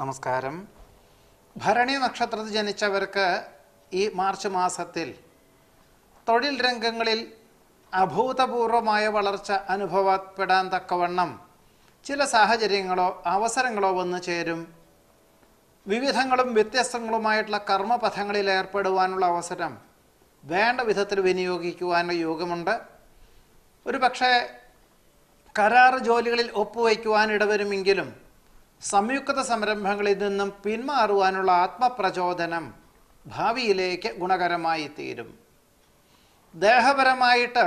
നമസ്കാരം. ഭരണി നക്ഷത്രത്തിൽ ജനിച്ചവർക്ക് ഈ മാർച്ച് മാസത്തിൽ തൊഴിൽ രംഗങ്ങളിൽ അഭൂതപൂർവമായ വളർച്ച അനുഭവപ്പെടാൻ തക്കവണ്ണം ചില സാഹചര്യങ്ങളോ അവസരങ്ങളോ വന്നു ചേരും. വിവിധങ്ങളും വ്യത്യസ്തങ്ങളുമായിട്ടുള്ള കർമ്മപഥങ്ങളിൽ ഏർപ്പെടുവാനുള്ള അവസരം വേണ്ട വിധത്തിൽ വിനിയോഗിക്കുവാനുള്ള യോഗമുണ്ട്. ഒരു പക്ഷേ കരാറ് ജോലികളിൽ ഒപ്പുവയ്ക്കുവാൻ ഇടവരുമെങ്കിലും സംയുക്ത സംരംഭങ്ങളിൽ നിന്നും പിന്മാറുവാനുള്ള ആത്മപ്രചോദനം ഭാവിയിലേക്ക് ഗുണകരമായി തീരും. ദേഹപരമായിട്ട്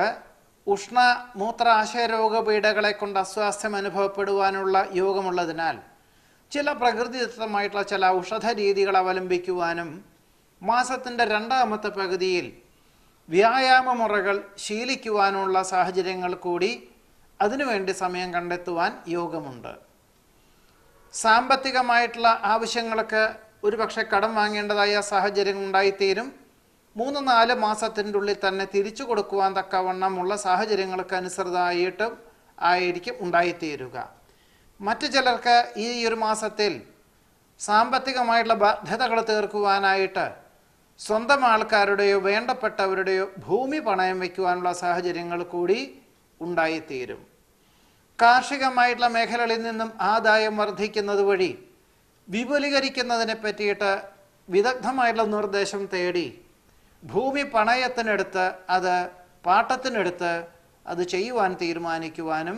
ഉഷ്ണ മൂത്രാശയരോഗ രോഗപീഠകളെ കൊണ്ട് അസ്വാസ്ഥ്യം അനുഭവപ്പെടുവാനുള്ള യോഗമുള്ളതിനാൽ ചില പ്രകൃതിദത്തമായിട്ടുള്ള ചില ഔഷധ രീതികൾ അവലംബിക്കുവാനും മാസത്തിന്റെ രണ്ടാമത്തെ പകുതിയിൽ വ്യായാമ മുറകൾ ശീലിക്കുവാനുള്ള സാഹചര്യങ്ങൾ കൂടി അതിനുവേണ്ടി സമയം കണ്ടെത്തുവാൻ യോഗമുണ്ട്. സാമ്പത്തികമായിട്ടുള്ള ആവശ്യങ്ങളൊക്കെ ഒരുപക്ഷെ കടം വാങ്ങേണ്ടതായ സാഹചര്യം ഉണ്ടായിത്തീരും. മൂന്ന് നാല് മാസത്തിന്റെ ഉള്ളിൽ തന്നെ തിരിച്ചു കൊടുക്കുവാൻ തക്കവണ്ണമുള്ള സാഹചര്യങ്ങൾക്ക് അനുസൃതമായിട്ടും ആയിരിക്കും ഉണ്ടായിത്തീരുക. മറ്റു ചിലർക്ക് ഈ ഒരു മാസത്തിൽ സാമ്പത്തികമായിട്ടുള്ള ബാധ്യതകൾ തീർക്കുവാനായിട്ട് സ്വന്തം ആൾക്കാരുടെയോ വേണ്ടപ്പെട്ടവരുടെയോ ഭൂമി പണയം വയ്ക്കുവാനുള്ള സാഹചര്യങ്ങൾ കൂടി ഉണ്ടായിത്തീരും. കാർഷികമായിട്ടുള്ള മേഖലകളിൽ നിന്നും ആദായം വർദ്ധിക്കുന്നത് വഴി വിപുലീകരിക്കുന്നതിനെ പറ്റിയിട്ട് വിദഗ്ധമായിട്ടുള്ള നിർദ്ദേശം തേടി ഭൂമി പണയത്തിനെടുത്ത് അത് പാട്ടത്തിനെടുത്ത് അത് ചെയ്യുവാൻ തീരുമാനിക്കുവാനും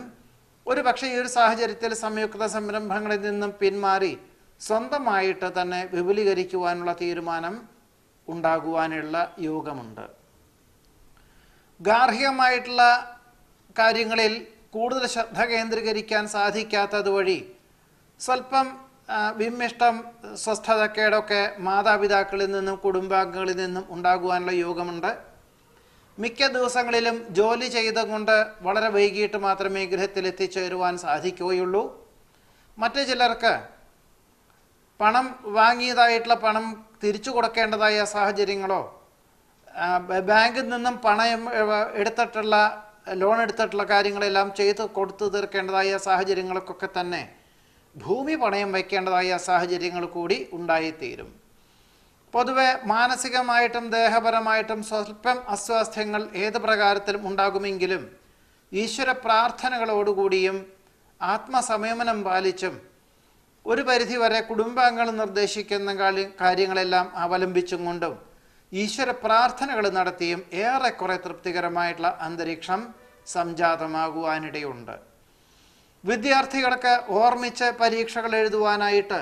ഒരു പക്ഷേ ഈ ഒരു സാഹചര്യത്തിൽ സംയുക്ത സംരംഭങ്ങളിൽ നിന്നും പിന്മാറി സ്വന്തമായിട്ട് തന്നെ വിപുലീകരിക്കുവാനുള്ള തീരുമാനം ഉണ്ടാകുവാനുള്ള യോഗമുണ്ട്. ഗാർഹികമായിട്ടുള്ള കാര്യങ്ങളിൽ കൂടുതൽ ശ്രദ്ധ കേന്ദ്രീകരിക്കാൻ സാധിക്കാത്തത് വഴി സ്വല്പം വിമ്മിഷ്ടം സ്വസ്ഥതക്കേടൊക്കെ മാതാപിതാക്കളിൽ നിന്നും കുടുംബാംഗങ്ങളിൽ നിന്നും ഉണ്ടാകുവാനുള്ള യോഗമുണ്ട്. മിക്ക ദിവസങ്ങളിലും ജോലി ചെയ്തുകൊണ്ട് വളരെ വൈകിട്ട് മാത്രമേ ഗൃഹത്തിൽ എത്തിച്ചേരുവാൻ സാധിക്കുകയുള്ളൂ. മറ്റു ചിലർക്ക് പണം വാങ്ങിയതായിട്ടുള്ള പണം തിരിച്ചു കൊടുക്കേണ്ടതായ സാഹചര്യങ്ങളോ ബാങ്കിൽ നിന്നും പണം എടുത്തിട്ടുള്ള ലോൺ എടുത്തിട്ടുള്ള കാര്യങ്ങളെല്ലാം ചെയ്ത് കൊടുത്തു തീർക്കേണ്ടതായ സാഹചര്യങ്ങൾക്കൊക്കെ തന്നെ ഭൂമി പണയം വയ്ക്കേണ്ടതായ സാഹചര്യങ്ങൾ കൂടി ഉണ്ടായിത്തീരും. പൊതുവെ മാനസികമായിട്ടും ദേഹപരമായിട്ടും സ്വല്പം അസ്വാസ്ഥ്യങ്ങൾ ഏത് പ്രകാരത്തിലും ഉണ്ടാകുമെങ്കിലും ഈശ്വര പ്രാർത്ഥനകളോടുകൂടിയും ആത്മസംയമനം പാലിച്ചും ഒരു പരിധിവരെ കുടുംബാംഗങ്ങൾ നിർദ്ദേശിക്കുന്ന കാര്യങ്ങളെല്ലാം അവലംബിച്ചും കൊണ്ടും ഈശ്വര പ്രാർത്ഥനകൾ നടത്തിയും ഏറെക്കുറെ തൃപ്തികരമായിട്ടുള്ള അന്തരീക്ഷം സംജാതമാകുവാനിടയുണ്ട്. വിദ്യാർത്ഥികൾക്ക് ഓർമ്മിച്ച് പരീക്ഷകൾ എഴുതുവാനായിട്ട്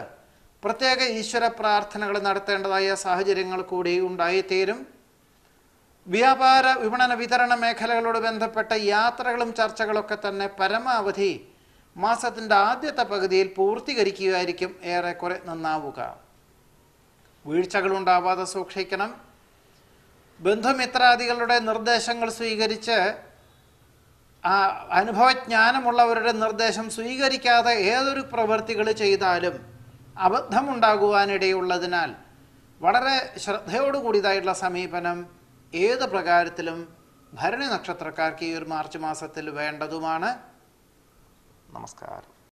പ്രത്യേക ഈശ്വര പ്രാർത്ഥനകൾ നടത്തേണ്ടതായ സാഹചര്യങ്ങൾ കൂടി ഉണ്ടായിത്തീരും. വ്യാപാര വിപണന വിതരണ മേഖലകളോട് ബന്ധപ്പെട്ട യാത്രകളും ചർച്ചകളൊക്കെ തന്നെ പരമാവധി മാസത്തിന്റെ ആദ്യത്തെ പകുതിയിൽ പൂർത്തീകരിക്കുകയായിരിക്കും ഏറെക്കുറെ നന്നാവുക. വീഴ്ചകളുണ്ടാവാതെ സൂക്ഷിക്കണം. ബന്ധുമിത്രാദികളുടെ നിർദ്ദേശങ്ങൾ സ്വീകരിച്ച് ആ അനുഭവജ്ഞാനമുള്ളവരുടെ നിർദ്ദേശം സ്വീകരിക്കാതെ ഏതൊരു പ്രവൃത്തികൾ ചെയ്താലും അബദ്ധമുണ്ടാകുവാനിടയുള്ളതിനാൽ വളരെ ശ്രദ്ധയോടുകൂടിയതായിട്ടുള്ള സമീപനം ഏത് പ്രകാരത്തിലും ഭരണി നക്ഷത്രക്കാർക്ക് ഈ ഒരു മാർച്ച് മാസത്തിൽ വേണ്ടതുമാണ്. നമസ്കാരം.